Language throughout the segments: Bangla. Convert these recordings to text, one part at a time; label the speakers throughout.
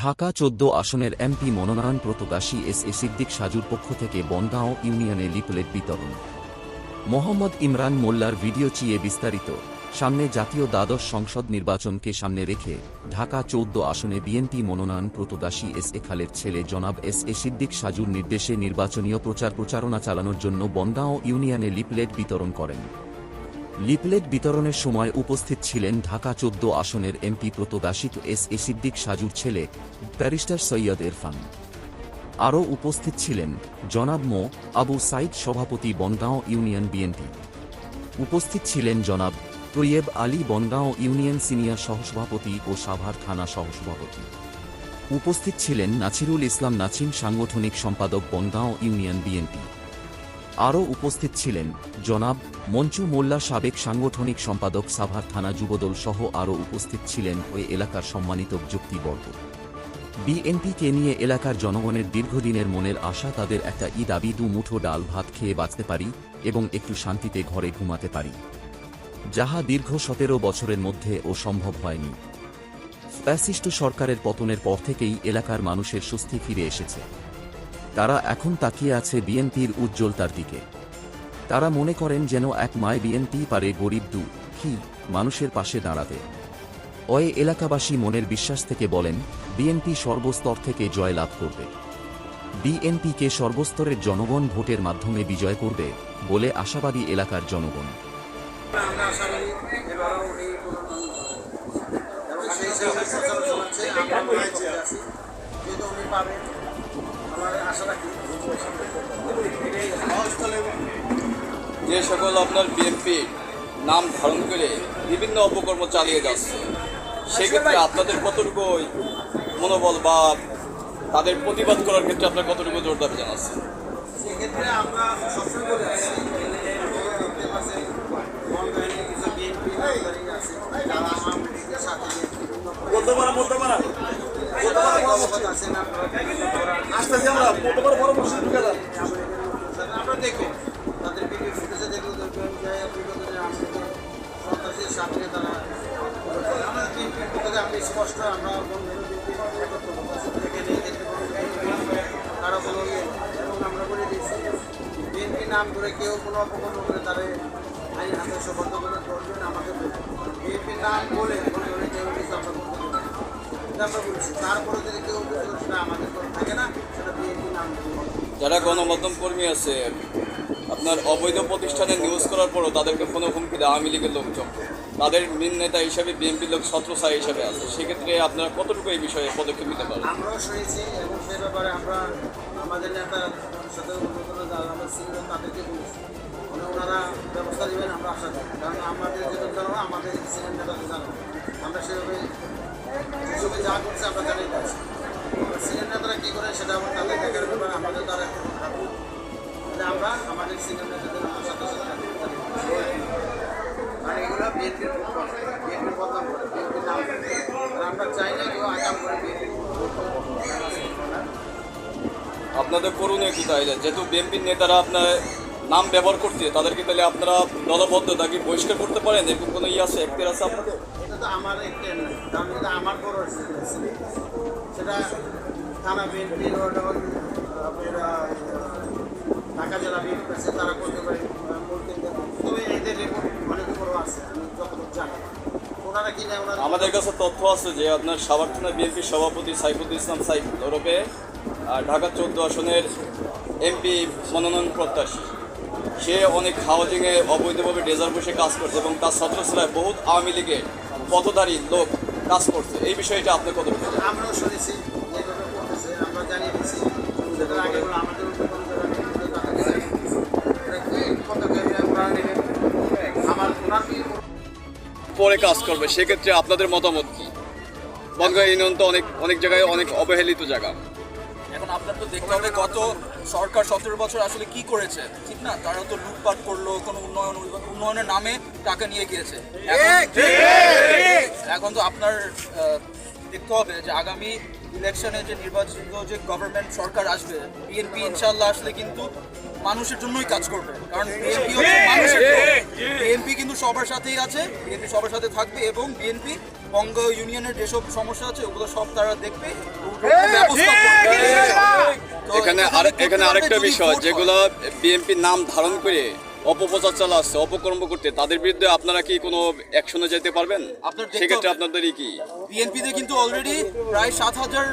Speaker 1: ঢাকা চোদ্দ আসনের এমপি মনোনয়ন প্রত্যাশী এস এ সিদ্দিক সাজুর পক্ষ থেকে বনগাঁও ইউনিয়নে লিপলেট বিতরণ। মোহাম্মদ ইমরান মোল্লার ভিডিও চিয়ে বিস্তারিত। সামনে জাতীয় দ্বাদশ সংসদ নির্বাচনকে সামনে রেখে ঢাকা চৌদ্দ আসনে বিএনপি মনোনয়ন প্রতদাসী এস এ খালের ছেলে জনাব এস এ সিদ্দিক সাজুর নির্দেশে নির্বাচনীয় প্রচার প্রচারণা চালানোর জন্য বনগাঁও ইউনিয়নে লিপলেট বিতরণ করেন। লিপলেট বিতরণের সময় উপস্থিত ছিলেন ঢাকা চোদ্দ আসনের এমপি প্রত্যাশিত এস এ সিদ্দিক সাজুর ছেলে, ব্যারিস্টার সৈয়দ ইরফান আরও উপস্থিত ছিলেন জনাব মো. আবু সাইদ, সভাপতি বনগাঁও ইউনিয়ন বিএনপি। উপস্থিত ছিলেন জনাব Tayyip Ali, Bongaon union senior সহসভাপতি ও সাভার থানা সহসভাপতি। উপস্থিত ছিলেন নাছিরুল ইসলাম নাছিম, সাংগঠনিক সম্পাদক বনগাঁও ইউনিয়ন বিএনপি। আরও উপস্থিত ছিলেন জনাব মঞ্চু মোল্লা সাবেক সাংগঠনিক সম্পাদক সাভার থানা যুবদল সহ আরও উপস্থিত ছিলেন ওই এলাকার সম্মানিত ব্যক্তিবর্গ বিএনপিকে নিয়ে এলাকার জনগণের দীর্ঘদিনের মনের আশা, তাদের একটা ঈদ আবি দু মুঠো ডাল, ভাত খেয়ে বাঁচতে পারি এবং একটু শান্তিতে ঘরে ঘুমাতে পারি। যাহা দীর্ঘ সতেরো বছরের মধ্যে ও সম্ভব হয়নি। ফ্যাসিস্ট সরকারের পতনের পর থেকেই এলাকার মানুষের স্বস্তি ফিরে এসেছে। তারা এখন তাকিয়ে আছে বিএনপির উজ্জ্বলতার দিকে। তারা মনে করেন যেন এক মায় বিএনপি পারে গরিব দু, কি, মানুষের পাশে দাঁড়াতে। ওই এলাকাবাসী মনের বিশ্বাস থেকে বলেন, বিএনপি সর্বস্তর থেকে জয় লাভ করবে। বিএনপিকে সর্বস্তরের জনগণ ভোটের মাধ্যমে বিজয় করবে বলে আশাবাদী এলাকার জনগণ।
Speaker 2: আমরা
Speaker 3: যে সকল আপনার বিএনপি নাম ধারণ করে বিভিন্ন অপকর্ম চালিয়ে যাচ্ছে, সেক্ষেত্রে আপনাদের কতটুকু মনোবল বা তাদের প্রতিবাদ করার ক্ষেত্রে আপনার কতটুকু জোরদার জানাচ্ছে?
Speaker 2: সেক্ষেত্রে আমরা সবসময় বলে আসছি দেখতে পাচ্ছেন বনগাঁয়ের কিছু বিএনপি নামধারী আছে যারা আওয়ামী লীগের সাথে বিভিন্ন
Speaker 4: বলতে পারা বলতে পারা
Speaker 2: অবগত আছেন আপনারা বিভিন্ন ধরনের
Speaker 4: আসতেছি আমরা
Speaker 2: দেখবেন তাদের ভিডিও ফুটেজে আমাদের সন্ত্রাসীর সাথে তারা আমাদের বিএনপির স্পষ্ট আমরা দেখে কারও কোনো আমরা বলে দিয়েছি বিএনপি নাম ধরে কেউ কোনো অপকর্ম করে তারে আইন হাতে সুবদ্ধ করে করবেন আমাকে বিএনপির নাম বলে কোনো কেউ আমরা। এটা আমরা বলছি তারপরে যদি কেউ সেটা আমাদের কোনো থাকে না সেটা বিএনপি নাম
Speaker 3: যারা গণমাধ্যম কর্মী আছে আপনার অবৈধ প্রতিষ্ঠানে নিউজ করার পরও তাদেরকে কোনো হুমকি দেয় আওয়ামী লীগের লোকজন। তাদের মেন নেতা হিসাবে বিএনপি লোক ছত্রছায়া হিসাবে আছে। সেক্ষেত্রে আপনারা কতটুকু এই বিষয়ে পদক্ষেপ নিতে পারেন?
Speaker 2: আমরাও শুনেছি এবং সে ব্যাপারে আমরা আমাদের নেতার সাথে যারা আমরা সিনিয়র তাদেরকে বলেছি। মানে ওনারা ব্যবস্থা নেবেন আমরা আশা করি। কারণ আমাদের যেটা জানো আমাদের সিনিয়র জানো আমরা সেভাবে যেভাবে যা করছে আমরা সিনিয়র নেতারা কী করে সেটা আমার তাদের দেখার ব্যাপারে, আমাদের আমরা আমাদের সাথে মানে আমরা চাই না কেউ আগাম করে
Speaker 3: আপনাদের করুন একটু তাইলে? যেহেতু বিএনপির নেতারা আপনার নাম ব্যবহার করছে, তাদেরকে তাহলে আপনারা দলবদ্ধ তাকে বহিষ্কার করতে পারেন? এরকম কোনো ইয়ে আছে? একটের আছে আপনাদের?
Speaker 2: তো আমার একটা নয় কারণ আমার বড় সেটা থানা বিএনপি ঢাকা জেলা বিএনপি আছে, তারা করতে পারে তবে এদের রেকর্ড অনেক বড় আছে, আমি যতটুকু জানি। ওনারা কি না, ওনারা
Speaker 3: আমাদের কাছে তথ্য আছে যে আপনার সাভার থানা বিএনপির সভাপতি সাইফুদ্দিন ইসলাম সাইফ, ওরফে ঢাকা চৌদ্দ আসনের এমপি মনোনয়ন প্রত্যাশী। সে অনেক হাউজিংয়ে অবৈধভাবে ডেজার বসে কাজ করছে এবং তার ছত্রছাড়ায় বহুত আওয়ামী লীগের পথধারী লোক কাজ করছে। এই বিষয়টা আপনি কত
Speaker 2: আমরাও শুনেছি আমরা জানিয়ে
Speaker 3: পরে কাজ করবে সেক্ষেত্রে আপনাদের মতামত কি? বনগাঁ ইউনিয়ন তো অনেক অনেক জায়গায় অনেক অবহেলিত জায়গা।
Speaker 5: এখন আপনার তো দেখতে হবে গত সরকার সতেরো বছর আসলে কি করেছে। ঠিক না? তারা তো লুটপাট করল কোনো উন্নয়ন উন্নয়নের নামে টাকা নিয়ে গিয়েছে। এখন- এখন তো আপনার দেখতে হবে যে আগামী ইলেকশনে যে নির্বাচিত যে গভর্নমেন্ট সরকার আসবে বিএনপি ইনশাল্লাহ আসলে কিন্তু মানুষের জন্যই কাজ করবে। কারণ বিএনপি মানুষের বিএনপি কিন্তু সবার সাথেই আছে বিএনপি সবার সাথে থাকবে এবং বিএনপি বঙ্গ ইউনিয়নের যেসব সমস্যা আছে ওগুলো সব তারা দেখবে
Speaker 3: এখানে আর এখানে আরেকটা বিষয় যেগুলো বিএনপির নাম ধারণ করে অপপ্রচার চালাচ্ছে অপকর্ম করতে তাদের বিরুদ্ধে আপনারা কি কোনো অ্যাকশনে যেতে পারবেন? সেক্ষেত্রে
Speaker 5: হবে।
Speaker 3: আপনাদেরই কি?
Speaker 5: বিএনপিতে কিন্তু অলরেডি প্রায় সাত হাজার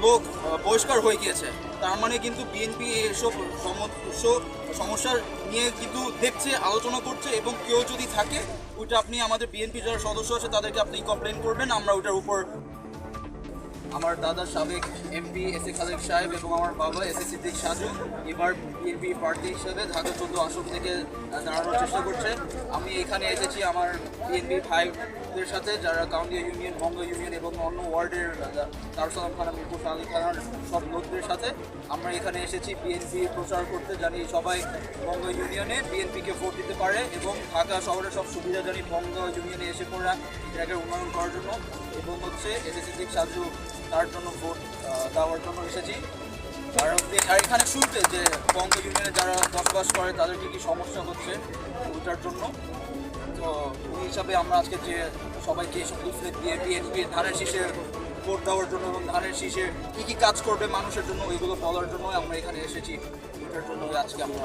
Speaker 5: লোক বহিষ্কার হয়ে গিয়েছে। তার মানে কিন্তু বিএনপি এসব সমস্য- সমস্যা নিয়ে কিন্তু দেখছে আলোচনা করছে এবং কেউ যদি থাকে ওইটা আপনি আমাদের বিএনপি যারা সদস্য আছে তাদেরকে আপনি কমপ্লেন করবেন আমরা ওটার উপর আমার দাদা সাবেক এমপি এস এ খালেক সাহেব এবং আমার বাবা এস এ সিদ্দিক সাজু এবার বিএনপি প্রার্থী হিসেবে ঢাকা চোদ্দ আসন থেকে দাঁড়ানোর চেষ্টা করছে। আমি এখানে এসেছি আমার বিএনপি ভাইদের সাথে, যারা কাউন্ডিয়া ইউনিয়ন বঙ্গ ইউনিয়ন এবং অন্য ওয়ার্ডের দারুসালাম খানা, মিরপুর আলী খানার সব লোকদের সাথে আমরা এখানে এসেছি বিএনপি প্রচার করতে। জানি সবাই বঙ্গ ইউনিয়নে বিএনপিকে ভোট দিতে পারে এবং ঢাকা শহরের সব সুবিধা জানি বঙ্গ ইউনিয়নে এসে পড়া জায়গার উন্নয়ন করার জন্য এবং হচ্ছে এস এসএসসি দিক সাজু তার জন্য ভোট দেওয়ার জন্য এসেছি। আর আর এখানে শুনতে যে বঙ্গ ইউনিয়নে যারা বসবাস করে, তাদের কী কী সমস্যা হচ্ছে ওইটার জন্য? তো ওই হিসাবে আমরা আজকে যে সবাইকে এসব লিফলেট দিয়ে বিএনপির ধানের শীষে ভোট দেওয়ার জন্য এবং ধানের শীষে কী কী কাজ করবে মানুষের জন্য, ওইগুলো বলার জন্য আমরা এখানে এসেছি। ওইটার জন্য আজকে আমরা